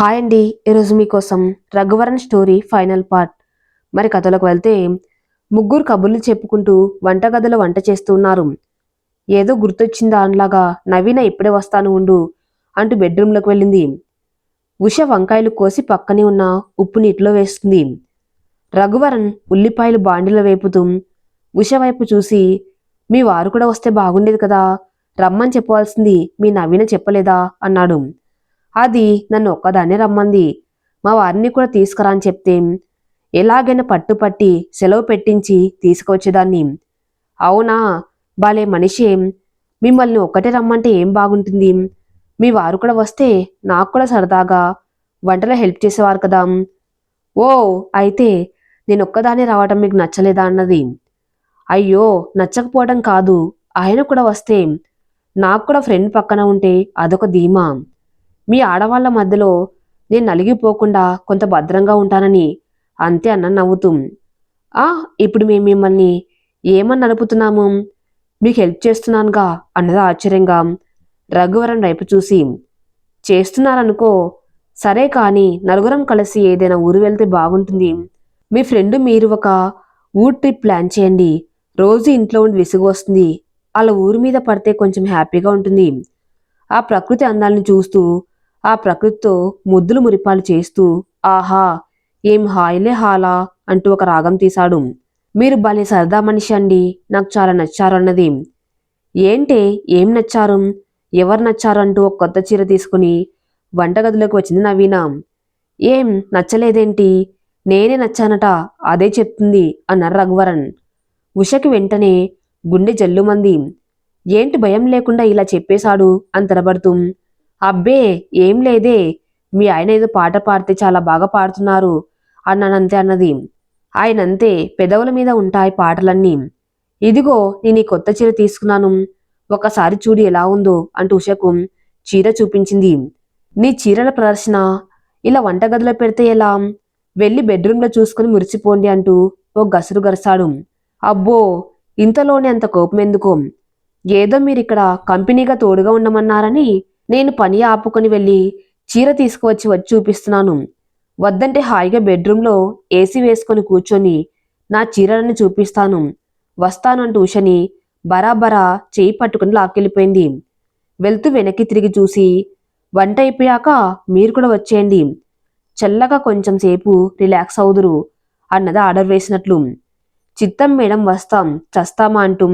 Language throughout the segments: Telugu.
హాయ్ అండి. ఈరోజు మీకోసం రఘువరన్ స్టోరీ ఫైనల్ పార్ట్. మరి కథలోకి వెళ్తే ముగ్గురు కబుర్లు చెప్పుకుంటూ వంటగదిలో వంట చేస్తున్నారు ఏదో గుర్తొచ్చిందా అనలాగా నవీన ఇప్పుడే వస్తాను ఉండు అంటూ బెడ్రూమ్లోకి వెళ్ళింది. ఉష వంకాయలు కోసి పక్కనే ఉన్న ఉప్పు నీటిలో వేస్తుంది. రఘువరన్ ఉల్లిపాయలు బాండిలో వేపుతూ ఉష వైపు చూసి మీ వారు కూడా వస్తే బాగుండేది కదా రమ్మని చెప్పవలసింది మీ నవీన చెప్పలేదా? అన్నాడు. అది నన్ను ఒక్కదాన్నే రమ్మంది. మా వారిని కూడా తీసుకురా అని చెప్తే ఎలాగైనా పట్టుపట్టి సెలవు పెట్టించి తీసుకొచ్చేదాన్ని అవునా? బాలే మనిషి మిమ్మల్ని ఒక్కటే రమ్మంటే ఏం బాగుంటుంది? మీ వారు కూడా వస్తే నాకు కూడా సరదాగా వంటలో హెల్ప్ చేసేవారు కదా. ఓ అయితే నేను ఒక్కదాన్ని రావటం మీకు నచ్చలేదా అన్నది. అయ్యో నచ్చకపోవడం కాదు. ఆయన కూడా వస్తే నాకు కూడా ఫ్రెండ్ పక్కన ఉంటే అదొక ధీమా. మీ ఆడవాళ్ళ మధ్యలో నేను నలిగిపోకుండా కొంత భద్రంగా ఉంటానని అంతే అన్న నవ్వుతూ ఆ ఇప్పుడు మేము మిమ్మల్ని ఏమని నడుపుతున్నాము మీకు హెల్ప్ చేస్తున్నానుగా అన్నది ఆశ్చర్యంగా రఘువరం వైపు చూసి చేస్తున్నారనుకో సరే కానీ నలుగురం కలిసి ఏదైనా ఊరు వెళ్తే బాగుంటుంది. మీ ఫ్రెండ్ మీరు ఒక ఊర్ ట్రిప్ ప్లాన్ చేయండి. రోజు ఇంట్లో ఉండి విసుగు వస్తుంది. అలా ఊరి మీద పడితే కొంచెం హ్యాపీగా ఉంటుంది. ఆ ప్రకృతి అందాలను చూస్తూ ఆ ప్రకృతితో ముద్దులు మురిపాలు చేస్తూ ఆహా ఏం హాయిలే హాలా అంటూ ఒక రాగం తీశాడు. మీరు భలే సరదా మనిషి అండి నాకు చాలా నచ్చారు అన్నది ఏంటే ఏం నచ్చారు? ఎవరు నచ్చారు? అంటూ ఒక కొత్త చీర తీసుకుని వంటగదిలోకి వచ్చింది నవీన. ఏం నచ్చలేదేంటి? నేనే నచ్చానట అదే చెప్తుంది అన్నారు రఘువరన్. ఉషకి వెంటనే గుండె జల్లుమంది. ఏంటి భయం లేకుండా ఇలా చెప్పేశాడు? అని తడబడుతూ అబ్బే ఏం లేదే. మీ ఆయన ఏదో పాట పాడితే చాలా బాగా పాడుతున్నారు. అన్నానంతే అన్నది. ఆయనంతే పెదవుల మీద ఉంటాయి పాటలన్నీ. ఇదిగో నేను ఈ కొత్త చీర తీసుకున్నాను. ఒకసారి చూడు ఎలా ఉందో అంటూ ఉషకు చీర చూపించింది. నీ చీరల ప్రదర్శన? ఇలా వంటగదిలో పెడితే ఎలా? వెళ్ళి బెడ్రూమ్లో చూసుకుని మురిసిపోండి అంటూ ఓ గసురు గరసాడు. అబ్బో ఇంతలోనే అంత కోపం ఎందుకో? ఏదో మీరిక్కడ కంపెనీగా తోడుగా ఉండమన్నారని నేను పని ఆపుకొని వెళ్ళి చీర తీసుకువచ్చి వచ్చి చూపిస్తున్నాను. వద్దంటే హాయిగా బెడ్రూమ్లో ఏసీ వేసుకొని కూర్చొని నా చీరలను చూపిస్తాను. వస్తానంటూ ఉషని బరాబరా చేయి పట్టుకుని లాక్కెళ్ళిపోయింది. వెళ్తూ వెనక్కి తిరిగి చూసి వంట అయిపోయాక మీరు కూడా వచ్చేయండి. చల్లగా కొంచెం సేపు రిలాక్స్ అవుదురు అన్నది ఆర్డర్ వేసినట్లు. చిత్తం మేడం వస్తాం చస్తామా అంటూ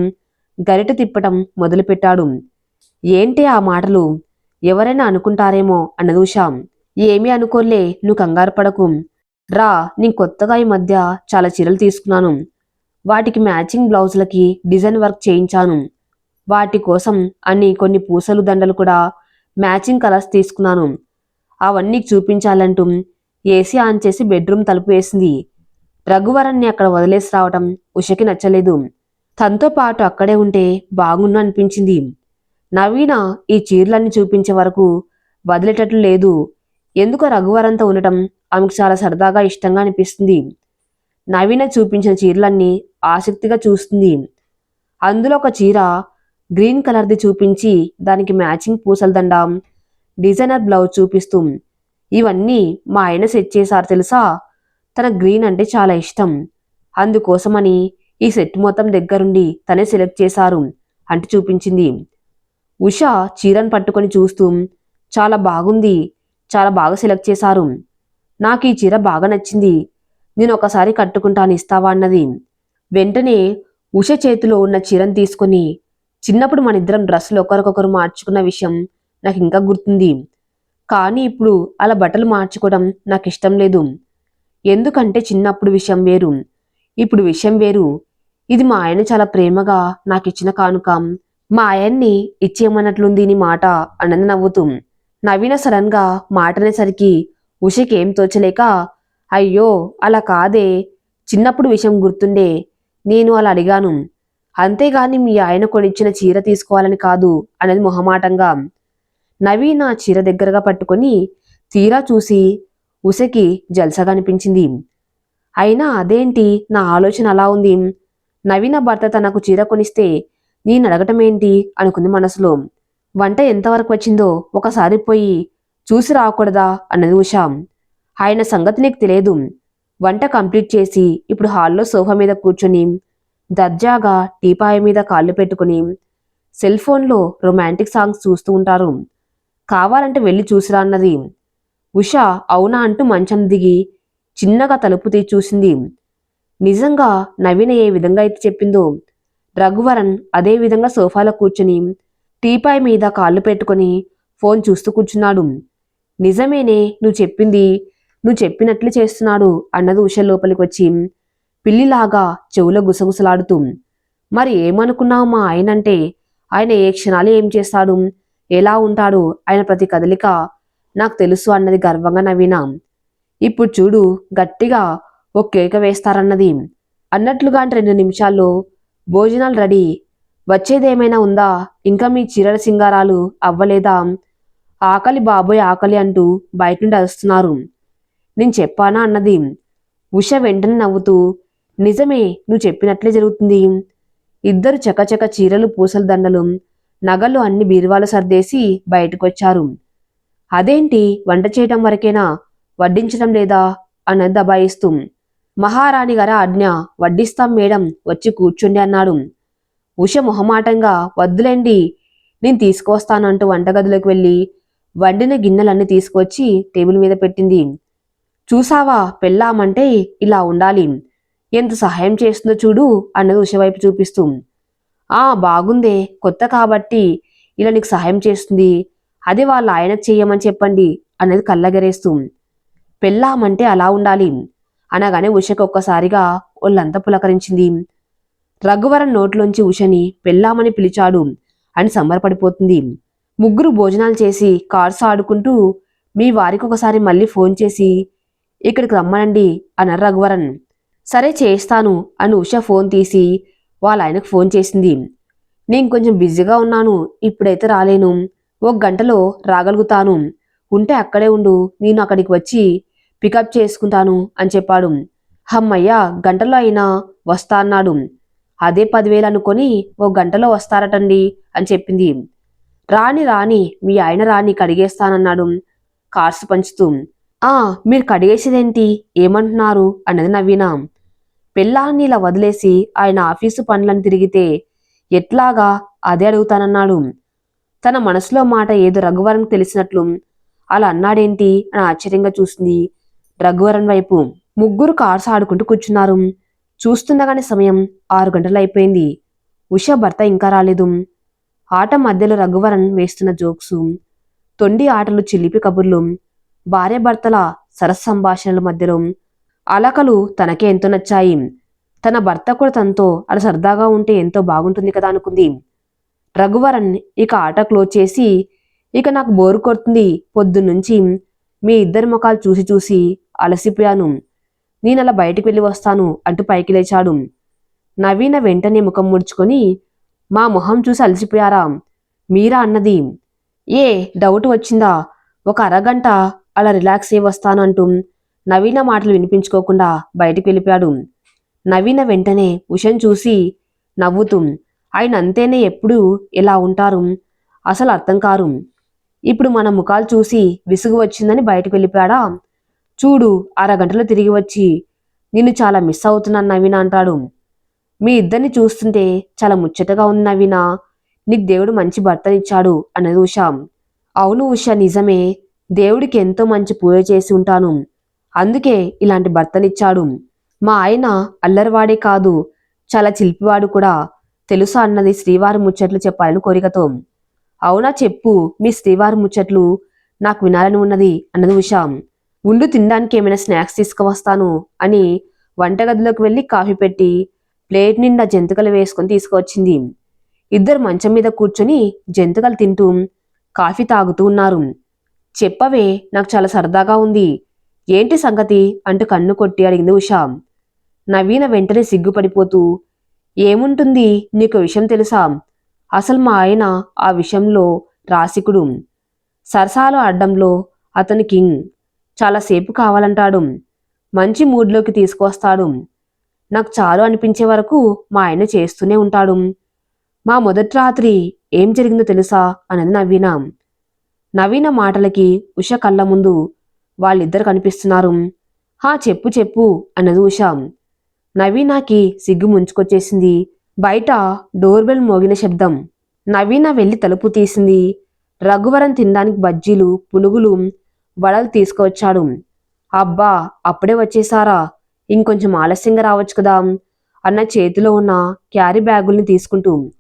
గరిట తిప్పటం మొదలుపెట్టాడు. ఏంటి ఆ మాటలు? ఎవరైనా అనుకుంటారేమో అన్నది ఉష ఏమీ అనుకోలే నువ్వు కంగారు పడకు. రా నేను కొత్తగా ఈ మధ్య చాలా చీరలు తీసుకున్నాను. వాటికి మ్యాచింగ్ బ్లౌజులకి డిజైన్ వర్క్ చేయించాను. వాటి కోసం అన్ని కొన్ని పూసలు దండలు కూడా మ్యాచింగ్ కలర్స్ తీసుకున్నాను. అవన్నీ చూపించాలంటూ ఏసీ ఆన్ చేసి బెడ్రూమ్ తలుపు వేసింది. రఘువరణ్ణి అక్కడ వదిలేసి రావటం ఉషకి నచ్చలేదు. తనతో పాటు అక్కడే ఉంటే బాగుండు అనిపించింది. నవీన ఈ చీరలన్నీ చూపించే వరకు వదిలేటట్లు లేదు. ఎందుకో రఘువరంతో ఉండటం ఆమెకు చాలా సరదాగా ఇష్టంగా అనిపిస్తుంది. నవీన చూపించిన చీరలన్నీ ఆసక్తిగా చూస్తుంది. అందులో ఒక చీర గ్రీన్ కలర్ది చూపించి దానికి మ్యాచింగ్ పూసల దండం డిజైనర్ బ్లౌజ్ చూపిస్తూ ఇవన్నీ మా ఆయన సెట్ చేశారు తెలుసా? తన గ్రీన్ అంటే చాలా ఇష్టం. అందుకోసమని ఈ సెట్ మొత్తం దగ్గరుండి తనే సెలెక్ట్ చేశారు అంటూ చూపించింది. ఉష చీరను పట్టుకొని చూస్తూ చాలా బాగుంది. చాలా బాగా సెలెక్ట్ చేశారు. నాకు ఈ చీర బాగా నచ్చింది. నేను ఒకసారి కట్టుకుంటాను ఇస్తావా? అన్నది. వెంటనే ఉష చేతిలో ఉన్న చీరను తీసుకొని చిన్నప్పుడు మన ఇద్దరం డ్రెస్సులు ఒకరికొకరు మార్చుకున్న విషయం నాకు ఇంకా గుర్తుంది. కానీ ఇప్పుడు అలా బట్టలు మార్చుకోవడం నాకు ఇష్టం లేదు. ఎందుకంటే చిన్నప్పుడు విషయం వేరు. ఇప్పుడు విషయం వేరు. ఇది మా ఆయన చాలా ప్రేమగా నాకు ఇచ్చిన కానుక. మా ఆయన్ని ఇచ్చేయమన్నట్లుంది నీ మాట అన్నది నవ్వుతూ. నవీన సడన్గా మాటనేసరికి ఉషకేం తోచలేక అయ్యో అలా కాదే. చిన్నప్పుడు విషయం గుర్తుండే. నేను అలా అడిగాను. అంతేగాని మీ ఆయన కొనిచ్చిన చీర తీసుకోవాలని కాదు అనేది మొహమాటంగా. నవీన చీర దగ్గరగా పట్టుకొని తీరా చూసి ఉషకి జల్సగా అనిపించింది. అయినా అదేంటి? నా ఆలోచన అలా ఉంది. నవీన భర్త తనకు చీర కొనిస్తే నేను అడగటమేంటి అనుకుంది మనసులో. వంట ఎంతవరకు వచ్చిందో ఒకసారి పోయి చూసి రాకూడదా? అన్నది ఉష. ఆయన సంగతి నీకు తెలియదు. వంట కంప్లీట్ చేసి ఇప్పుడు హాల్లో సోఫా మీద కూర్చొని దర్జాగా టీపాయ మీద కాళ్ళు పెట్టుకుని సెల్ ఫోన్లో రొమాంటిక్ సాంగ్స్ చూస్తూ ఉంటారు. కావాలంటే వెళ్ళి చూసిరా అన్నది. ఉష అవునా అంటూ మంచం దిగి చిన్నగా తలుపు తీ చూసింది. నిజంగా నవీన ఏ విధంగా అయితే చెప్పిందో రఘువరన్ అదే విధంగా సోఫాలో కూర్చుని టీపాయ్ మీద కాళ్ళు పెట్టుకొని ఫోన్ చూస్తూ కూర్చున్నాడు. నిజమేనే నువ్వు చెప్పింది నువ్వు చెప్పినట్లు చేస్తున్నాడు అన్నది ఉష లోపలికి వచ్చి పిల్లిలాగా చెవులో గుసగుసలాడుతూ. మరి ఏమనుకున్నావు మా ఆయనంటే? ఆయన ఏ క్షణాలు ఏం చేస్తాడు? ఎలా ఉంటాడు? ఆయన ప్రతి కదలిక నాకు తెలుసు అన్నది గర్వంగా నవ్వినా. ఇప్పుడు చూడు గట్టిగా ఓ కేక వేస్తారన్నది. అన్నట్లుగా అంటే రెండు నిమిషాల్లో భోజనాలు రెడీ. వచ్చేదేమైనా ఉందా? ఇంకా మీ చీరల సింగారాలు అవ్వలేదా? ఆకలి బాబోయ్ ఆకలి అంటూ బయట నుండి అరుస్తున్నారు. నేను చెప్పానా అన్నది. ఉష వెంటనే నవ్వుతూ నిజమే నువ్వు చెప్పినట్లే జరుగుతుంది. ఇద్దరు చకచక చీరలు పూసల దండలు నగలు అన్ని బీరువాలు సర్దేసి బయటకొచ్చారు. అదేంటి? వంట చేయటం వరకేనా? వడ్డించడం లేదా? అన్నది దబాయిస్తూ మహారాణి గారి ఆజ్ఞ వడ్డిస్తాం మేడం వచ్చి కూర్చుండి అన్నాడు. ఉష మొహమాటంగా వద్దులేండి నేను తీసుకొస్తానంటూ వంటగదిలోకి వెళ్ళి వండిన గిన్నెలన్నీ తీసుకొచ్చి టేబుల్ మీద పెట్టింది. చూసావా పెళ్ళామంటే ఇలా ఉండాలి. ఎంత సహాయం చేస్తుందో చూడు అన్నది ఉష వైపు చూపిస్తూ. ఆ బాగుందే కొత్త కాబట్టి ఇలా నీకు సహాయం చేస్తుంది. అది వాళ్ళ ఆయనకు చెయ్యమని చెప్పండి అనేది కళ్ళగరేస్తూ. పెళ్ళామంటే అలా ఉండాలి. అనగానే ఉషకు ఒక్కసారిగా ఒళ్ళంతా పులకరించింది. రఘువరన్ నోట్లోంచి ఉషని పెళ్ళామని పిలిచాడు అని సంబరపడిపోతుంది. ముగ్గురు భోజనాలు చేసి కార్స్ ఆడుకుంటూ మీ వారికి ఒకసారి మళ్ళీ ఫోన్ చేసి ఇక్కడికి రమ్మనండి అన్నారు రఘువరన్ సరే చేస్తాను అని ఉష ఫోన్ తీసి వాళ్ళ ఆయనకు ఫోన్ చేసింది. నేను కొంచెం బిజీగా ఉన్నాను ఇప్పుడైతే రాలేను. ఒక గంటలో రాగలుగుతాను. ఉంటే అక్కడే ఉండు నేను అక్కడికి వచ్చి పికప్ చేసుకుంటాను అని చెప్పాడు. హమ్మయ్య గంటలో అయినా వస్తా అన్నాడు. అదే పదివేలు అనుకొని ఓ గంటలో వస్తారటండి అని చెప్పింది. రాని రాని మీ ఆయన రాని కడిగేస్తానన్నాడు. కార్స్ పంచుతూ. ఆ మీరు కడిగేసేదేంటి? ఏమంటున్నారు? అన్నది నవీన. పెళ్ళాన్ని ఇలా వదిలేసి ఆయన ఆఫీసు పనులను తిరిగితే ఎట్లాగా? అదే అడుగుతానన్నాడు. తన మనసులో మాట ఏదో రఘువరం తెలిసినట్లు. అలా అన్నాడేంటి? అని ఆశ్చర్యంగా చూసింది. రఘువరన్ వైపు ముగ్గురు కార్స్ ఆడుకుంటూ కూర్చున్నారు. చూస్తుండగానే సమయం ఆరు గంటలు అయిపోయింది. ఉష భర్త ఇంకా రాలేదు. ఆట మధ్యలో రఘువరన్ వేస్తున్న జోక్సు తొండి ఆటలు చిలిపి కబుర్లు భార్య భర్తల సరస్ సంభాషణల మధ్యలో అలకలు తనకే ఎంతో నచ్చాయి. తన భర్త కూడా తనతో అలా సరదాగా ఉంటే ఎంతో బాగుంటుంది కదా అనుకుంది. రఘువరన్ ఇక ఆట క్లోజ్ చేసి ఇక నాకు బోరు కొడుతుంది పొద్దున్నుంచి మీ ఇద్దరి ముఖాలు చూసి చూసి అలసిపోయాను. నేను అలా బయటికి వెళ్ళి వస్తాను అంటూ పైకి లేచాడు. నవీన వెంటనే ముఖం ముడుచుకొని మా మొహం చూసి అలసిపోయారా? మీరా అన్నది. ఏ డౌట్ వచ్చిందా? ఒక అరగంట అలా రిలాక్స్ అయ్యి వస్తాను అంటూ నవీన మాటలు వినిపించుకోకుండా బయటికి వెళ్ళిపోయాడు. నవీన వెంటనే ఉషం చూసి నవ్వుతూ ఆయన అంతేనే ఎప్పుడు ఇలా ఉంటారు? అసలు అర్థం కారు. ఇప్పుడు మన ముఖాలు చూసి విసుగు వచ్చిందని బయటకు వెళ్ళిపోయాడా? చూడు అరగంటలో తిరిగి వచ్చి నిన్ను చాలా మిస్ అవుతున్నాను నవీన అంటాడు. మీ ఇద్దరిని చూస్తుంటే చాలా ముచ్చటగా ఉంది నవీన. నీకు దేవుడు మంచి భర్తనిచ్చాడు అన్నది ఉష. అవును ఉష నిజమే. దేవుడికి ఎంతో మంచి పూజ చేసి ఉంటాను. అందుకే ఇలాంటి భర్తనిచ్చాడు. మా ఆయన అల్లరివాడే కాదు చాలా చిలిపివాడు కూడా. తెలుసా అన్నది శ్రీవారి ముచ్చట్లు చెప్పాలని కోరికతో. అవునా చెప్పు మీ శ్రీవారి ముచ్చట్లు నాకు వినాలని ఉన్నది అన్నది ఉషా. ఉండు తినడానికి ఏమైనా స్నాక్స్ తీసుకువస్తాను అని వంటగదిలోకి వెళ్ళి కాఫీ పెట్టి ప్లేట్ నిండా జంతికలు వేసుకొని తీసుకువచ్చింది. ఇద్దరు మంచం మీద కూర్చొని జంతికలు తింటూ కాఫీ తాగుతూ ఉన్నారు. చెప్పవే నాకు చాలా సరదాగా ఉంది. ఏంటి సంగతి? అంటూ కన్ను కొట్టి అడిగింది ఉషా. నవీన వెంటనే సిగ్గుపడిపోతూ ఏముంటుంది? నీకు విషయం తెలుసా? అసలు మా ఆయన ఆ విషయంలో రాసికుడు సరసాలు అడ్డంలో అతని కింగ్. చాలాసేపు కావాలంటాడు. మంచి మూడ్లోకి తీసుకొస్తాడు నాకు చాలు అనిపించే వరకు మా ఆయన చేస్తూనే ఉంటాడు. మా మొదటి రాత్రి ఏం జరిగిందో తెలుసా? అన్నది నవీన. నవీన మాటలకి ఉష కళ్ళ ముందు వాళ్ళిద్దరు కనిపిస్తున్నారు. హా చెప్పు చెప్పు అన్నది ఉష. నవీనాకి సిగ్గు ముంచుకొచ్చేసింది. బయట డోర్బెల్ మోగిన శబ్దం. నవీన వెళ్ళి తలుపు తీసింది. రఘువరం తినడానికి బజ్జీలు పునుగులు వడలు తీసుకువచ్చాడు. అబ్బా అప్పుడే వచ్చేసారా ఇంకొంచెం ఆలస్యంగా రావచ్చు కదా? అన్న చేతిలో ఉన్న క్యారీ బ్యాగుల్ని తీసుకుంటూ.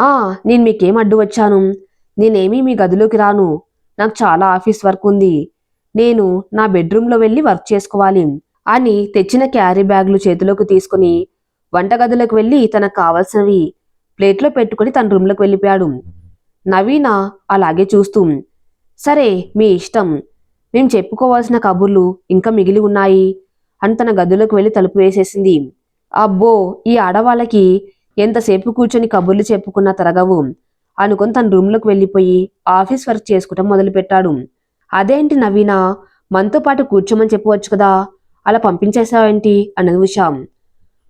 ఆ నేను మీకేం అడ్డు వచ్చాను? నేనేమీ మీ గదిలోకి రాను. నాకు చాలా ఆఫీస్ వర్క్ ఉంది. నేను నా బెడ్రూమ్లో వెళ్ళి వర్క్ చేసుకోవాలి అని తెచ్చిన క్యారీ బ్యాగులు చేతిలోకి తీసుకుని వంటగదిలోకి వెళ్ళి తనకు కావలసినవి ప్లేట్లో పెట్టుకుని తన రూమ్లోకి వెళ్ళిపోయాడు. నవీన అలాగే చూస్తూ సరే మీ ఇష్టం. మేం చెప్పుకోవాల్సిన కబుర్లు ఇంకా మిగిలి ఉన్నాయి అని తన గదిలోకి వెళ్ళి తలుపు వేసేసింది. అబ్బో ఈ ఆడవాళ్ళకి ఎంతసేపు కూర్చొని కబుర్లు చెప్పుకున్నా తరగవు అనుకుని తన రూమ్లోకి వెళ్ళిపోయి ఆఫీస్ వర్క్ చేసుకోవటం మొదలుపెట్టాడు. అదేంటి నవీన? మనతో పాటు కూర్చోమని చెప్పవచ్చు కదా? అలా పంపించేశావేంటి అన్నది ఉషా.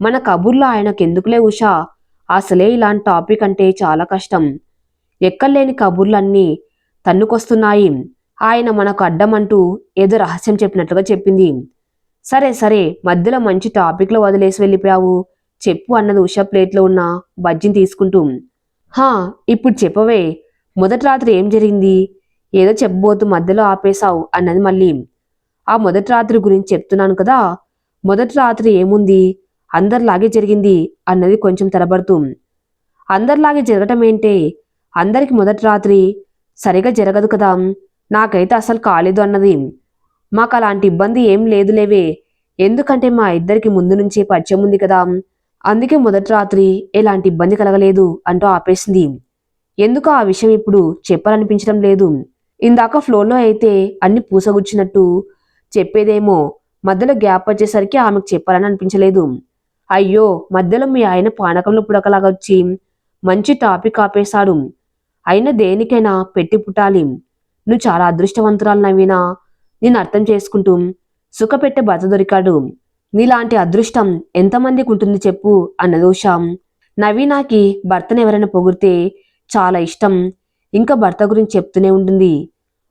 మన కబుర్లో ఆయనకు ఎందుకులే ఉషా? అసలే ఇలాంటి టాపిక్ అంటే చాలా కష్టం. ఎక్కలేని కబుర్లన్నీ తన్నుకొస్తున్నాయి. ఆయన మనకు అడ్డమంటూ ఏదో రహస్యం చెప్పినట్లుగా చెప్పింది. సరే సరే మధ్యలో మంచి టాపిక్లో వదిలేసి వెళ్ళిపోయావు. చెప్పు అన్నది ఉషా ప్లేట్లో ఉన్న బజ్జిని తీసుకుంటూ. హా ఇప్పుడు చెప్పవే. మొదటి రాత్రి ఏం జరిగింది? ఏదో చెప్పబోతూ మధ్యలో ఆపేశావు అన్నది మళ్ళీ. ఆ మొదటి రాత్రి గురించి చెప్తున్నాను కదా. మొదటి రాత్రి ఏముంది? అందరిలాగే జరిగింది అన్నది కొంచెం తడబడుతూ అందరిలాగే జరగటం ఏంటే? అందరికి మొదటి రాత్రి సరిగా జరగదు కదా. నాకైతే అసలు కాలేదు అన్నది. మాకు అలాంటి ఇబ్బంది ఏం లేదులేవే ఎందుకంటే మా ఇద్దరికి ముందు నుంచే పరిచయం ఉంది కదా. అందుకే మొదటి రాత్రి ఎలాంటి ఇబ్బంది కలగలేదు అంటూ ఆపేసింది. ఎందుకు ఆ విషయం ఇప్పుడు చెప్పాలనిపించడం లేదు? ఇందాక ఫ్లోలో అయితే అన్ని పూసగుచ్చినట్టు చెప్పేదేమో. మధ్యలో గ్యాప్ వచ్చేసరికి ఆమెకు చెప్పాలని అనిపించలేదు. అయ్యో మధ్యలో మీ ఆయన పానకంలో పుడకలాగా వచ్చి మంచి టాపిక్ ఆపేశాడు. అయినా దేనికైనా పెట్టి పుట్టాలి. నువ్వు చాలా అదృష్టవంతురాలు నవీనా. నేను అర్థం చేసుకుంటూ సుఖపెట్టే భర్త దొరికాడు. నీలాంటి అదృష్టం ఎంతమందికి ఉంటుంది చెప్పు అన్నది ఉషా నవీనాకి భర్తను ఎవరైనా పొగిడితే చాలా ఇష్టం. ఇంకా భర్త గురించి చెప్తూనే ఉంటుంది.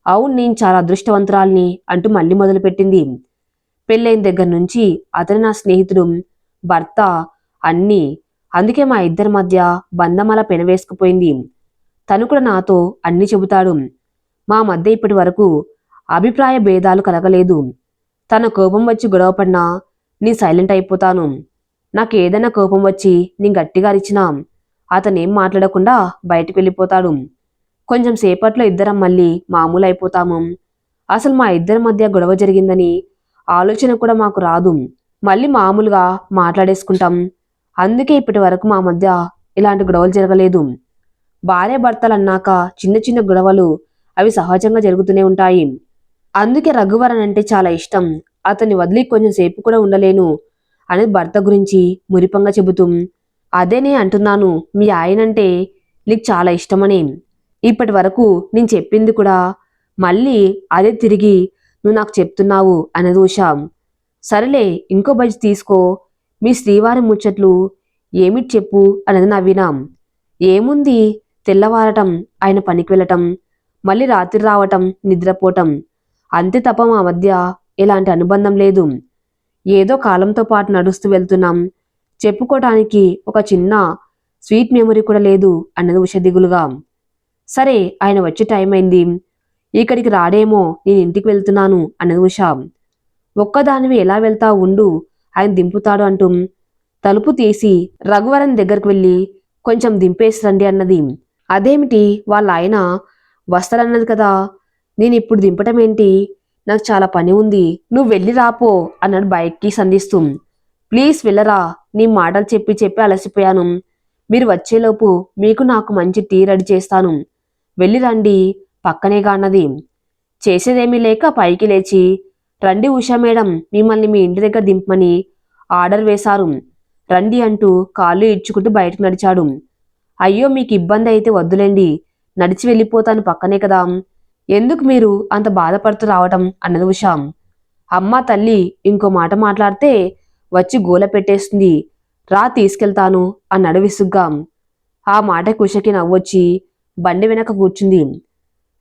అవును నేను చాలా అదృష్టవంతురాల్ని అంటూ మళ్ళీ మొదలుపెట్టింది. పెళ్ళైన దగ్గర నుంచి అతని నా స్నేహితుడు. భర్త అన్నీ. అందుకే మా ఇద్దరి మధ్య బంధమల పెనవేసుకుపోయింది. తను కూడా నాతో అన్ని చెబుతాడు. మా మధ్య ఇప్పటి వరకు అభిప్రాయ భేదాలు కలగలేదు. తన కోపం వచ్చి గొడవపడినా నీ సైలెంట్ అయిపోతాను. నాకు ఏదైనా కోపం వచ్చి నీ గట్టిగా అరిచినా అతనేం మాట్లాడకుండా బయటకు వెళ్ళిపోతాడు. కొంచెం సేపట్లో ఇద్దరం మళ్ళీ మామూలు అయిపోతాము. అసలు మా ఇద్దరి మధ్య గొడవ జరిగిందని ఆలోచన కూడా మాకు రాదు. మళ్ళీ మామూలుగా మాట్లాడేసుకుంటాం. అందుకే ఇప్పటి వరకు మా మధ్య ఇలాంటి గొడవలు జరగలేదు. భార్య భర్తలు అన్నాక చిన్న చిన్న గొడవలు అవి సహజంగా జరుగుతూనే ఉంటాయి. అందుకే రఘువరన్ అంటే చాలా ఇష్టం. అతన్ని వదిలి కొంచెం సేపు కూడా ఉండలేను అనేది భర్త గురించి మురిపంగా చెబుతూ అదేనే అంటున్నాను. మీ ఆయనంటే నీకు చాలా ఇష్టమని. ఇప్పటి వరకు నేను చెప్పింది కూడా మళ్ళీ అదే తిరిగి నువ్వు నాకు చెప్తున్నావు అన్నది ఉషా. సరేలే ఇంకో బజ్ తీసుకో. మీ శ్రీవారి ముచ్చట్లు ఏమిటి చెప్పు అన్నది నవ్వినాం ఏముంది? తెల్లవారటం ఆయన పనికి వెళ్ళటం మళ్ళీ రాత్రి రావటం నిద్రపోవటం అంతే తప్ప మా మధ్య ఎలాంటి అనుబంధం లేదు. ఏదో కాలంతో పాటు నడుస్తూ వెళ్తున్నాం. చెప్పుకోవటానికి ఒక చిన్న స్వీట్ మెమరీ కూడా లేదు అన్నది ఉష దిగులుగా సరే ఆయన వచ్చే టైం అయింది. ఇక్కడికి రాడేమో నేను ఇంటికి వెళ్తున్నాను అన్నది ఉష. ఒక్కదానివి ఎలా వెళ్తా ఉండు ఆయన దింపుతాడు అంటూ తలుపు తీసి రఘువరన్ దగ్గరకు వెళ్ళి కొంచెం దింపేసి రండి అన్నది. అదేమిటి వాళ్ళ ఆయన వస్తాడన్నది కదా. నేను ఇప్పుడు దింపటం ఏంటి? నాకు చాలా పని ఉంది. నువ్వు వెళ్ళి రాపో అన్నాడు బైక్కి సంధిస్తూ. ప్లీజ్ వెళ్ళరా నీ మాటలు చెప్పి చెప్పి అలసిపోయాను. మీరు వచ్చేలోపు మీకు నాకు మంచి టీ రెడీ చేస్తాను. వెళ్ళి రండి పక్కనేగా అన్నది. చేసేదేమీ లేక పైకి లేచి రండి ఉషా మేడం మిమ్మల్ని మీ ఇంటి దగ్గర దింపమని ఆర్డర్ వేశారు. రండి అంటూ కాళ్ళు ఇడ్చుకుంటూ బయటకు నడిచాడు. అయ్యో మీకు ఇబ్బంది అయితే వద్దులేండి. నడిచి వెళ్ళిపోతాను పక్కనే కదా. ఎందుకు మీరు అంత బాధపడుతూ రావటం? అన్నది ఉషా. అమ్మ తల్లి ఇంకో మాట మాట్లాడితే వచ్చి గోల పెట్టేస్తుంది. రా తీసుకెళ్తాను అన్నాడు విసుగ్గా. ఆ మాట కుషకి నవ్వొచ్చి బండి వెనక కూర్చుంది.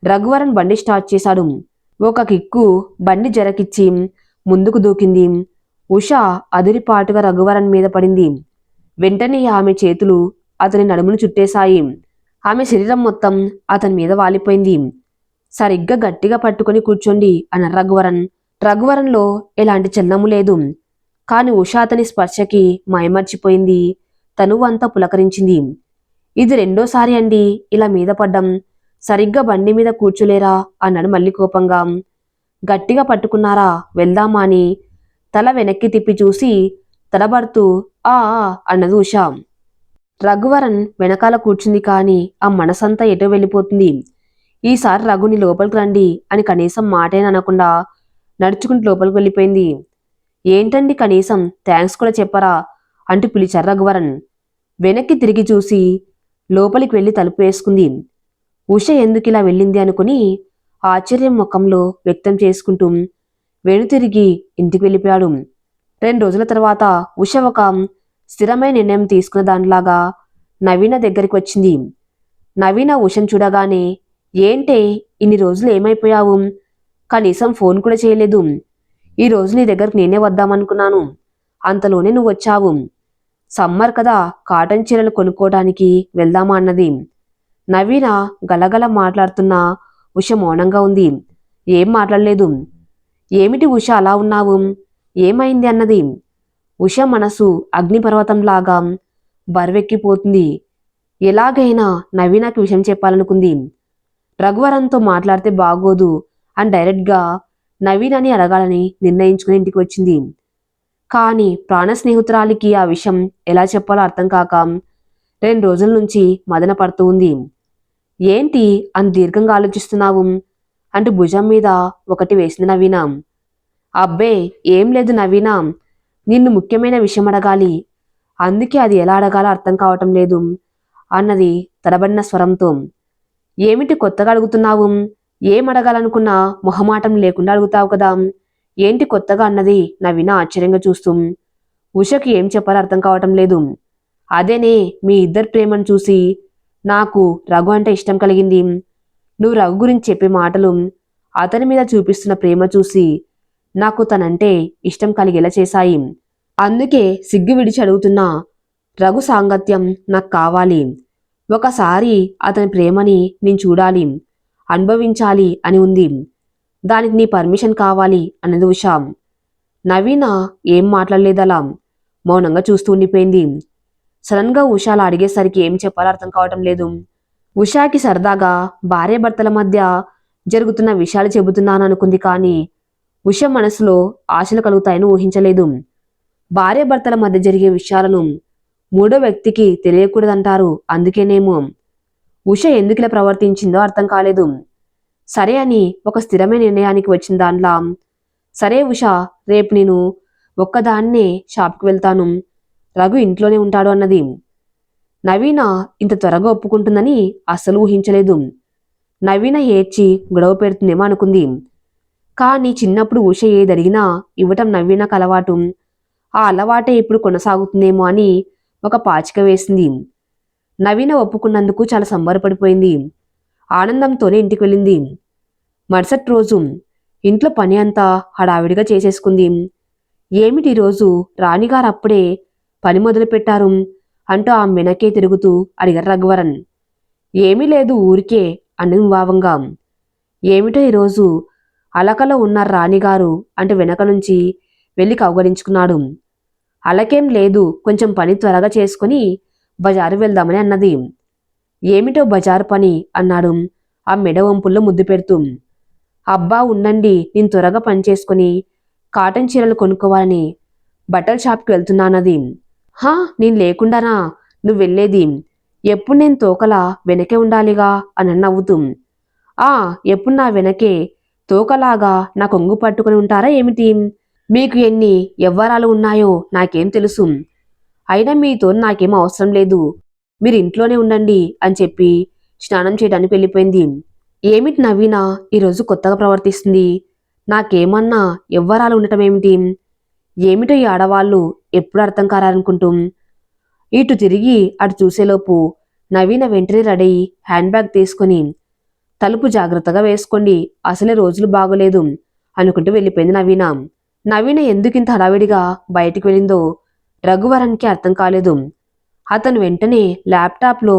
రఘువరన్ బండి స్టార్ట్ చేశాడు. ఒక కిక్కు బండి జరకిచ్చి ముందుకు దూకింది. ఉష అదిరిపాటుగా రఘువరన్ మీద పడింది. వెంటనే ఆమె చేతులు అతని నడుమును చుట్టేశాయి. ఆమె శరీరం మొత్తం అతని మీద వాలిపోయింది. సరిగ్గా గట్టిగా పట్టుకొని కూర్చోండి అన్న రఘువరన్. రఘువరన్లో ఎలాంటి చలనము లేదు. కాని ఉష అతని స్పర్శకి మైమర్చిపోయింది తనువు అంతా పులకరించింది. ఇది రెండోసారి అండి ఇలా మీద పడ్డం. సరిగ్గా బండి మీద కూర్చోలేరా? అన్నాడు మళ్ళీ కోపంగా. గట్టిగా పట్టుకున్నారా? వెళ్దామా అని తల వెనక్కి తిప్పి చూసి తడబడుతూ ఆ ఆ అన్నది ఉషా. రఘువరన్ వెనకాల కూర్చుంది కాని ఆ మనసంతా ఎటో వెళ్ళిపోతుంది. ఈసారి రఘుని లోపలికి రండి అని కనీసం మాటేననకుండా నడుచుకుంటూ లోపలికి వెళ్ళిపోయింది. ఏంటండి కనీసం? థ్యాంక్స్ కూడా చెప్పరా? అంటూ పిలిచారు రఘువరన్. వెనక్కి తిరిగి చూసి లోపలికి వెళ్ళి తలుపు వేసుకుంది. ఉష ఎందుకు ఇలా వెళ్ళింది అనుకుని ఆశ్చర్యం ముఖంలో వ్యక్తం చేసుకుంటూ వెనుతిరిగి ఇంటికి వెళ్ళిపోయాడు. రెండు రోజుల తర్వాత ఉష ఒక స్థిరమైన నిర్ణయం తీసుకున్న దానిలాగా నవీన దగ్గరికి వచ్చింది. నవీన ఉషను చూడగానే ఏంటే ఇన్ని రోజులు ఏమైపోయావు? కనీసం ఫోన్ కూడా చేయలేదు. ఈ రోజు నీ దగ్గరకు నేనే వద్దామనుకున్నాను. అంతలోనే నువ్వు వచ్చావు. సమ్మర్ కదా కాటన్ చీరలు కొనుక్కోవడానికి వెళ్దామా? అన్నది. నవీన గలగల మాట్లాడుతున్న. ఉష మౌనంగా ఉంది. ఏం మాట్లాడలేదు. ఏమిటి ఉష అలా ఉన్నావు? ఏమైంది అన్నది. ఉష మనసు అగ్నిపర్వతంలాగా బరువెక్కిపోతుంది. ఎలాగైనా నవీనకు విషయం చెప్పాలనుకుంది. రఘువరంతో మాట్లాడితే బాగోదు అని డైరెక్ట్గా నవీన్ అని అడగాలని నిర్ణయించుకుని ఇంటికి వచ్చింది. కానీ ప్రాణ స్నేహితురాలికి ఆ విషయం ఎలా చెప్పాలో అర్థం కాక రెండు రోజుల నుంచి మదన పడుతూ ఉంది. ఏంటి అని దీర్ఘంగా ఆలోచిస్తున్నావు? అంటూ భుజం మీద ఒకటి వేసింది నవీన. అబ్బే ఏం లేదు నవీన. నిన్ను ముఖ్యమైన విషయం అడగాలి. అందుకే అది ఎలా అడగాలో అర్థం కావటం లేదు అన్నది తడబడిన స్వరంతో. ఏమిటి కొత్తగా అడుగుతున్నావు? ఏం అడగాలనుకున్నా మొహమాటం లేకుండా అడుగుతావు కదా? ఏంటి కొత్తగా అన్నది నవీన ఆశ్చర్యంగా చూస్తూ. ఉషకి ఏం చెప్పాలో అర్థం కావటం లేదు. అదేనే మీ ఇద్దరు ప్రేమను చూసి నాకు రఘు అంటే ఇష్టం కలిగింది. నువ్వు రఘు గురించి చెప్పే మాటలు అతని మీద చూపిస్తున్న ప్రేమ చూసి నాకు తనంటే ఇష్టం కలిగేలా చేశాయి. అందుకే సిగ్గు విడిచి అడుగుతున్నా రఘు సాంగత్యం నాకు కావాలి. ఒకసారి అతని ప్రేమని నేను చూడాలి అనుభవించాలి అని ఉంది. దానికి నీ పర్మిషన్ కావాలి అన్నది ఉషా. నవీన ఏం మాట్లాడలేదలా మౌనంగా చూస్తూ ఉండిపోయింది. సడన్గా ఉషా అలా అడిగేసరికి ఏం చెప్పాలో అర్థం కావటం లేదు. ఉషాకి సరదాగా భార్యాభర్తల మధ్య జరుగుతున్న విషయాలు చెబుతున్నాను అనుకుంది కానీ ఉష మనసులో ఆశలు కలుగుతాయని ఊహించలేదు. భార్యాభర్తల మధ్య జరిగే విషయాలను మూడో వ్యక్తికి తెలియకూడదంటారు. అందుకేనేమో ఉష ఎందుకు ఇలా ప్రవర్తించిందో అర్థం కాలేదు. సరే అని ఒక స్థిరమైన నిర్ణయానికి వచ్చిన దాంట్లో సరే ఉష రేపు నేను ఒక్కదాన్నే షాప్కి వెళ్తాను. రఘు ఇంట్లోనే ఉంటాడు అన్నది. నవీన ఇంత త్వరగా ఒప్పుకుంటుందని అస్సలు ఊహించలేదు. నవీన ఏడ్చి గొడవ పెడుతుందేమో అనుకుంది. కానీ చిన్నప్పుడు ఉష ఏదడిగినా ఇవ్వటం నవీనకు అలవాటు. ఆ అలవాటే ఇప్పుడు కొనసాగుతుందేమో అని ఒక పాచిక వేసింది. నవీన ఒప్పుకున్నందుకు చాలా సంబరపడిపోయింది. ఆనందంతోనే ఇంటికి వెళ్ళింది. మరుసటి రోజు ఇంట్లో పని అంతా హడావిడిగా చేసేసుకుంది. ఏమిటి రోజు? రాణిగారు అప్పుడే పని మొదలు పెట్టారు అంటూ ఆ వెనకే తిరుగుతూ అడిగారు రఘువరన్. ఏమీ లేదు ఊరికే అన్నం వావంగా. ఏమిటో ఈరోజు అలకలో ఉన్న రాణిగారు అంటే వెనక నుంచి వెళ్ళి కౌగలించుకున్నాడు. అలకేం లేదు కొంచెం పని త్వరగా చేసుకుని బజారు వెళ్దామని అన్నది. ఏమిటో బజారు పని అన్నాడు ఆ మెడ వంపుల్లో ముద్దు పెడుతూ. అబ్బా ఉండండి నేను త్వరగా పని చేసుకుని కాటన్ చీరలు కొనుక్కోవాలని బట్టల షాప్కి వెళ్తున్నానది హా నేను లేకుండానా? నువ్వు వెళ్ళేది. ఎప్పుడు నేను తోకలా వెనకే ఉండాలిగా? అని నవ్వుతూ. ఆ ఎప్పుడు నా వెనకే? తోకలాగా నా కొంగు పట్టుకుని ఉంటారా ఏమిటి? మీకు ఎన్ని ఎవ్వరాలు ఉన్నాయో నాకేం తెలుసు. అయినా మీతో నాకేం అవసరం లేదు. మీరు ఇంట్లోనే ఉండండి అని చెప్పి స్నానం చేయడానికి వెళ్ళిపోయింది. ఏమిటి నవీన? ఈరోజు కొత్తగా ప్రవర్తిస్తుంది. నాకేమన్నా ఎవ్వరాలు ఉండటం ఏమిటి? ఏమిటో ఈ ఆడవాళ్ళు ఎప్పుడు అర్థం కారనుకుంటూ ఇటు తిరిగి అటు చూసేలోపు నవీన వెంటనే రెడీ హ్యాండ్ బ్యాగ్ తీసుకొని తలుపు జాగ్రత్తగా వేసుకోండి అసలే రోజులు బాగోలేదు అనుకుంటూ వెళ్ళిపోయింది నవీన. నవీన ఎందుకింత హడావిడిగా బయటికి వెళ్ళిందో రఘువరన్కి అర్థం కాలేదు. అతను వెంటనే ల్యాప్టాప్లో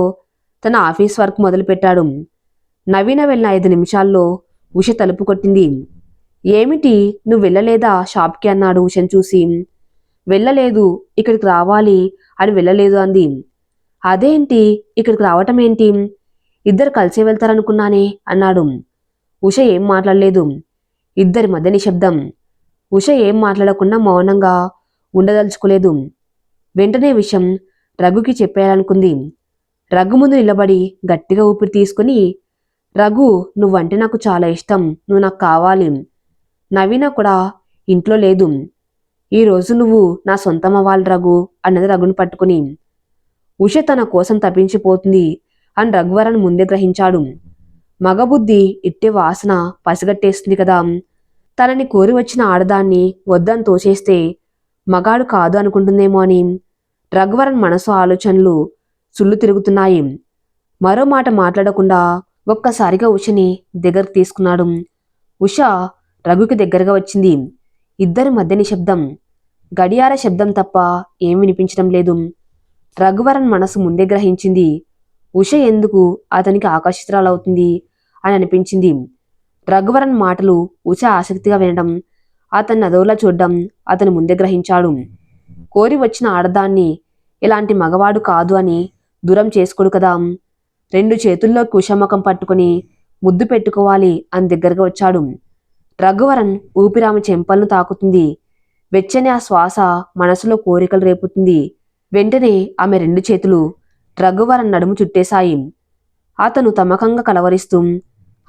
తన ఆఫీస్ వర్క్ మొదలుపెట్టాడు. నవీన వెళ్ళిన ఐదు నిమిషాల్లో ఉష తలుపు కొట్టింది. ఏమిటి? నువ్వు వెళ్ళలేదా? షాప్కి అన్నాడు ఉషను చూసి. వెళ్ళలేదు. ఇక్కడికి రావాలి అని వెళ్ళలేదు అంది. అదేంటి? ఇక్కడికి రావటం ఏంటి? ఇద్దరు కలిసే వెళ్తారనుకున్నానే అన్నాడు. ఉష ఏం మాట్లాడలేదు. ఇద్దరి మధ్య నిశ్శబ్దం. ఉష ఏం మాట్లాడకుండా మౌనంగా ఉండదలుచుకోలేదు. వెంటనే విషయం రఘుకి చెప్పేయాలనుకుంది. రఘు ముందు నిలబడి గట్టిగా ఊపిరి తీసుకుని రఘు నువ్వంటే నాకు చాలా ఇష్టం. నువ్వు నాకు కావాలి. నవీన కూడా ఇంట్లో లేదు. ఈరోజు నువ్వు నా సొంతం అవ్వాలి రఘు అన్నది రఘును పట్టుకుని. ఉష తన కోసం తప్పించిపోతుంది అని రఘువరన్ ముందే గ్రహించాడు. మగబుద్ధి ఇట్టే వాసన పసిగట్టేస్తుంది కదా. తనని కోరి వచ్చిన ఆడదాన్ని వద్దని తోచేస్తే మగాడు కాదు అనుకుంటుందేమో అని రఘువరన్ మనసు ఆలోచనలు సుళ్ళు తిరుగుతున్నాయి. మరో మాట మాట్లాడకుండా ఒక్కసారిగా ఉషని దగ్గరకు తీసుకున్నాడు. ఉష రఘుకి దగ్గరగా వచ్చింది. ఇద్దరి మధ్య నిశ్శబ్దం. గడియార శబ్దం తప్ప ఏం వినిపించడం లేదు. రఘువరన్ మనసు ముందే గ్రహించింది. ఉష ఎందుకు అతనికి ఆకర్షితురాలవుతుంది అని అనిపించింది. రఘువరన్ మాటలు ఉష ఆసక్తిగా వినడం అతన్ని అదోలా చూడడం అతను ముందే గ్రహించాడు. కోరి వచ్చిన ఆడదాన్ని ఇలాంటి మగవాడు కాదు అని దూరం చేసుకోడు కదా. రెండు చేతుల్లో కుశమ్మకం పట్టుకుని ముద్దు పెట్టుకోవాలి అని దగ్గరగా వచ్చాడు. రఘువరన్ ఊపిరామె చెంపలను తాకుతుంది. వెచ్చని ఆ శ్వాస మనసులో కోరికలు రేపుతుంది. వెంటనే ఆమె రెండు చేతులు రఘువరన్ నడుము చుట్టేశాయి. అతను తమకంగా కలవరిస్తూ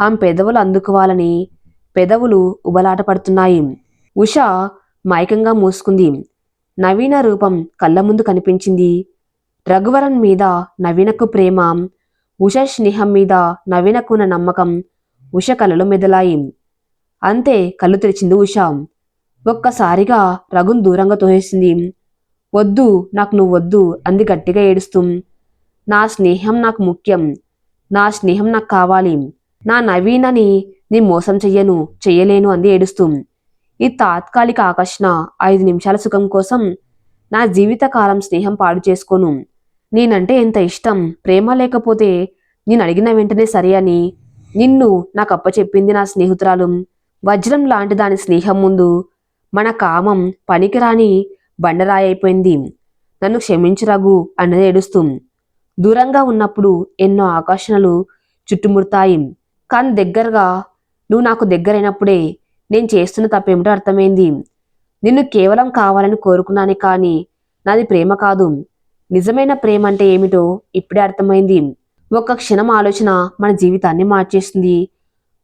ఆమె పెదవులు అందుకోవాలని పెదవులు ఉబలాట పడుతున్నాయి ఉష మైకంగా మూసుకుంది. నవీన రూపం కళ్ళ ముందు కనిపించింది. రఘువరన్ మీద నవీనకు ప్రేమ ఉష స్నేహం మీద నవీనకున్న నమ్మకం ఉష కలలో మెదలాయి. అంతే కళ్ళు తెరిచింది ఉష. ఒక్కసారిగా రఘున్ దూరంగా తోసేసింది. వద్దు నాకు నువ్వు వద్దు అంది గట్టిగా ఏడుస్తూ. నా స్నేహం నాకు ముఖ్యం. నా స్నేహం నాకు కావాలి. నా నవీనని నీ మోసం చెయ్యను చెయ్యలేను అంది ఏడుస్తూ. ఈ తాత్కాలిక ఆకర్షణ ఐదు నిమిషాల సుఖం కోసం నా జీవితకాలం స్నేహం పాడు చేసుకోను. నేనంటే ఎంత ఇష్టం? ప్రేమ లేకపోతే నేను అడిగిన వెంటనే సరే అని. నిన్ను నాకు అప్పచెప్పింది నా స్నేహితురాలు. వజ్రం లాంటి దాని స్నేహం ముందు మన కామం పనికిరాని బండరాయి అయిపోయింది నన్ను క్షమించు రఘు అన్నది ఏడుస్తూ. దూరంగా ఉన్నప్పుడు ఎన్నో ఆకర్షణలు చుట్టుముడతాయి. కానీ దగ్గరగా నువ్వు నాకు దగ్గరైనప్పుడే నేను చేస్తున్న తప్పేమిటో అర్థమైంది. నిన్ను కేవలం కావాలని కోరుకున్నాను కానీ నాది ప్రేమ కాదు. నిజమైన ప్రేమ అంటే ఏమిటో ఇప్పుడే అర్థమైంది. ఒక క్షణం ఆలోచన మన జీవితాన్ని మార్చేస్తుంది.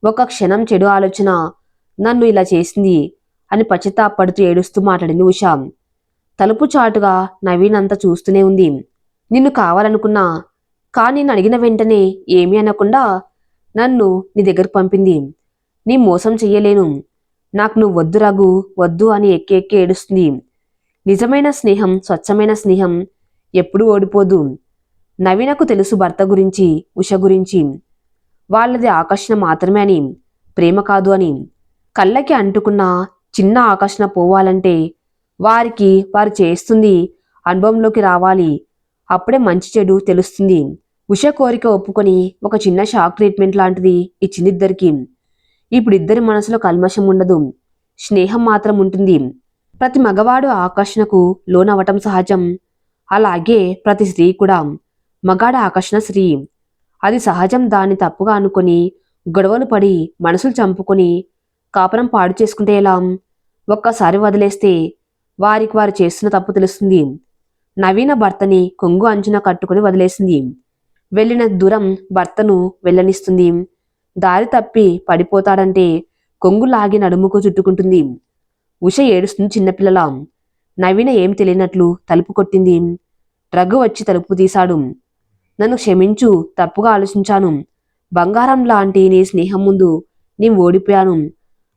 ఒక క్షణం చెడు ఆలోచన నన్ను ఇలా చేసింది అని పశ్చాత్తాపడుతూ ఏడుస్తూ మాట్లాడింది ఉషా. తలుపు చాటుగా నవీన్ అంతా చూస్తూనే ఉంది. నిన్ను కావాలనుకున్నా కానీ నేను అడిగిన వెంటనే ఏమీ అనకుండా నన్ను నీ దగ్గరకు పంపింది. నీ మోసం చెయ్యలేను. నాకు నువ్వు వద్దు రఘు వద్దు అని ఎక్కి ఎక్కి ఏడుస్తుంది. నిజమైన స్నేహం స్వచ్ఛమైన స్నేహం ఎప్పుడూ ఓడిపోదు. నవీనకు తెలుసు భర్త గురించి ఉష గురించి. వాళ్ళది ఆకర్షణ మాత్రమే అని ప్రేమ కాదు అని. కళ్ళకి అంటుకున్న చిన్న ఆకర్షణ పోవాలంటే వారికి వారు చేస్తుంది అనుభవంలోకి రావాలి. అప్పుడే మంచి చెడు తెలుస్తుంది. ఉష కోరిక ఒప్పుకొని ఒక చిన్న షాక్ ట్రీట్మెంట్ లాంటిది ఇచ్చింది ఇద్దరికి. ఇప్పుడు ఇద్దరి మనసులో కల్మషం ఉండదు. స్నేహం మాత్రం ఉంటుంది. ప్రతి మగవాడు ఆకర్షణకు లోనవ్వటం సహజం. అలాగే ప్రతి స్త్రీ కూడా మగాడ ఆకర్షణ స్త్రీ. అది సహజం దాన్ని తప్పుగా అనుకొని గొడవలు పడి మనసులు చంపుకొని కాపురం పాడు చేసుకుంటే ఎలా ఒక్కసారి వదిలేస్తే వారికి వారు చేస్తున్న తప్పు తెలుస్తుంది. నవీన భర్తని కొంగు అంచున కట్టుకుని వదిలేసింది. వెళ్ళిన దూరం భర్తను వెళ్ళనిస్తుంది. దారి తప్పి పడిపోతాడంటే కొంగు లాగి నడుముకు చుట్టుకుంటుంది. ఉష ఏడుస్తుంది చిన్నపిల్లల. నవీన ఏం తెలియనట్లు తలుపు కొట్టింది. రఘు వచ్చి తలుపు తీశాడు. నన్ను క్షమించు తప్పుగా ఆలోచించాను. బంగారం లాంటి నీ స్నేహం ముందు నేను ఓడిపోయాను.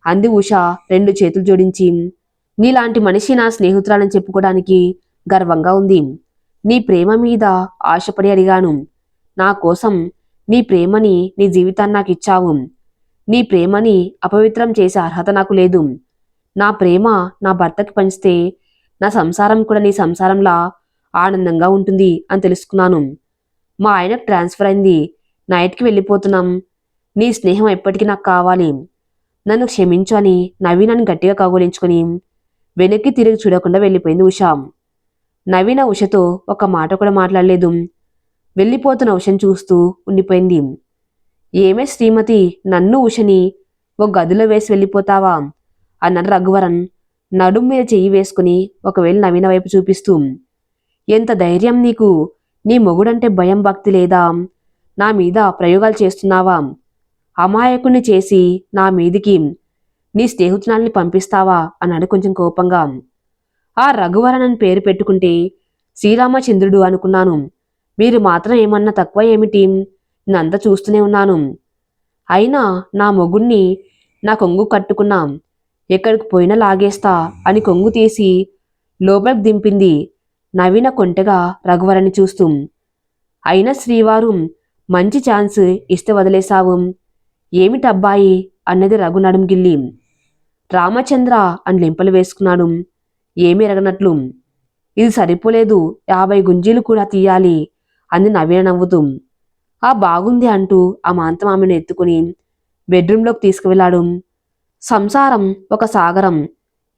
అంది ఉష రెండు చేతులు జోడించి. నీలాంటి మనిషి నా స్నేహితురాలని చెప్పుకోవడానికి గర్వంగా ఉంది. నీ ప్రేమ మీద ఆశపడి అడిగాను. నా కోసం నీ ప్రేమని నీ జీవితాన్ని నాకు ఇచ్చావు. నీ ప్రేమని అపవిత్రం చేసే అర్హత నాకు లేదు. నా ప్రేమ నా భర్తకి పంచితే నా సంసారం కూడా నీ సంసారంలా ఆనందంగా ఉంటుంది అని తెలుసుకున్నాను. మా ఆయనకు ట్రాన్స్ఫర్ అయింది. నైట్కి వెళ్ళిపోతున్నాం. నీ స్నేహం ఎప్పటికీ నాకు కావాలి. నన్ను క్షమించు అని నవీనాన్ని గట్టిగా కౌగులించుకుని వెనక్కి తిరిగి చూడకుండా వెళ్ళిపోయింది ఉషా. నవీన ఉషతో ఒక మాట కూడా మాట్లాడలేదు. వెళ్ళిపోతున్న ఉషను చూస్తూ ఉండిపోయింది. ఏమే శ్రీమతి నన్ను ఉషని ఓ గదిలో వేసి వెళ్ళిపోతావా? అన్నాడు రఘువరన్ నడుం మీద చెయ్యి వేసుకుని ఒకవేళ నవీన వైపు చూపిస్తూ. ఎంత ధైర్యం నీకు? నీ మొగుడంటే భయం భక్తి లేదా? నా మీద ప్రయోగాలు చేస్తున్నావా? అమాయకుణ్ణి చేసి నా మీదికి నీ స్నేహితునాల్ని పంపిస్తావా? అన్నాడు కొంచెం కోపంగా. ఆ రఘువరన్ పేరు పెట్టుకుంటే శ్రీరామచంద్రుడు అనుకున్నాను. మీరు మాత్రం ఏమన్నా తక్కువ ఏమిటి? నేనంతా చూస్తూనే ఉన్నాను. అయినా నా మొగుణ్ణి నా కొంగు కట్టుకున్నా ఎక్కడికి పోయినా లాగేస్తా అని కొంగు తీసి లోపలికి దింపింది నవీన కొంటెగా రఘువరని చూస్తూ. అయినా శ్రీవారు మంచి ఛాన్స్ ఇస్తే వదిలేశావు. ఏమిటబ్బాయి? అన్నది రఘునడుం గిల్లి. రామచంద్ర అని లింపలు వేసుకున్నాడు. ఏమీ ఎరగనట్లు. ఇది సరిపోలేదు యాభై గుంజీలు కూడా తీయాలి అంది నవీన నవ్వుతూ. ఆ బాగుంది అంటూ ఆ మాంతం ఆమెను ఎత్తుకుని బెడ్రూంలోకి తీసుకువెళ్ళాడు. సంసారం ఒక సాగరం.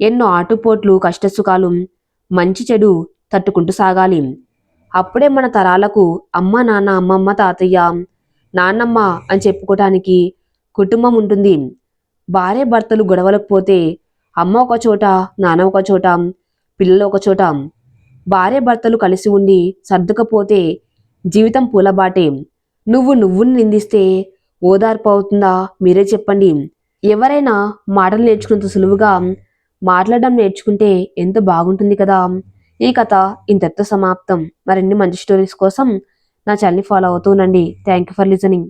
ఎన్నో ఆటుపోట్లు కష్టసుఖాలు. మంచి చెడు తట్టుకుంటూ సాగాలి. అప్పుడే మన తరాలకు అమ్మ నాన్న అమ్మమ్మ తాతయ్య నాన్నమ్మ అని చెప్పుకోవటానికి కుటుంబం ఉంటుంది. భార్య భర్తలు గొడవలకు పోతే అమ్మ ఒక చోట నాన్న ఒక చోట పిల్లలు ఒక చోట. భార్య భర్తలు కలిసి ఉండి సర్దుకపోతే జీవితం పూలబాటే. నువ్వు నువ్వుని నిందిస్తే ఓదార్పు అవుతుందా? మీరే చెప్పండి. ఎవరైనా మాటలు నేర్చుకున్నంత సులువుగా మాట్లాడడం నేర్చుకుంటే ఎంత బాగుంటుంది కదా? ఈ కథ ఇంతటితో సమాప్తం. మరిన్ని మంచి స్టోరీస్ కోసం నా ఛానల్ని ఫాలో అవుతూ ఉండండి. Thank you for listening.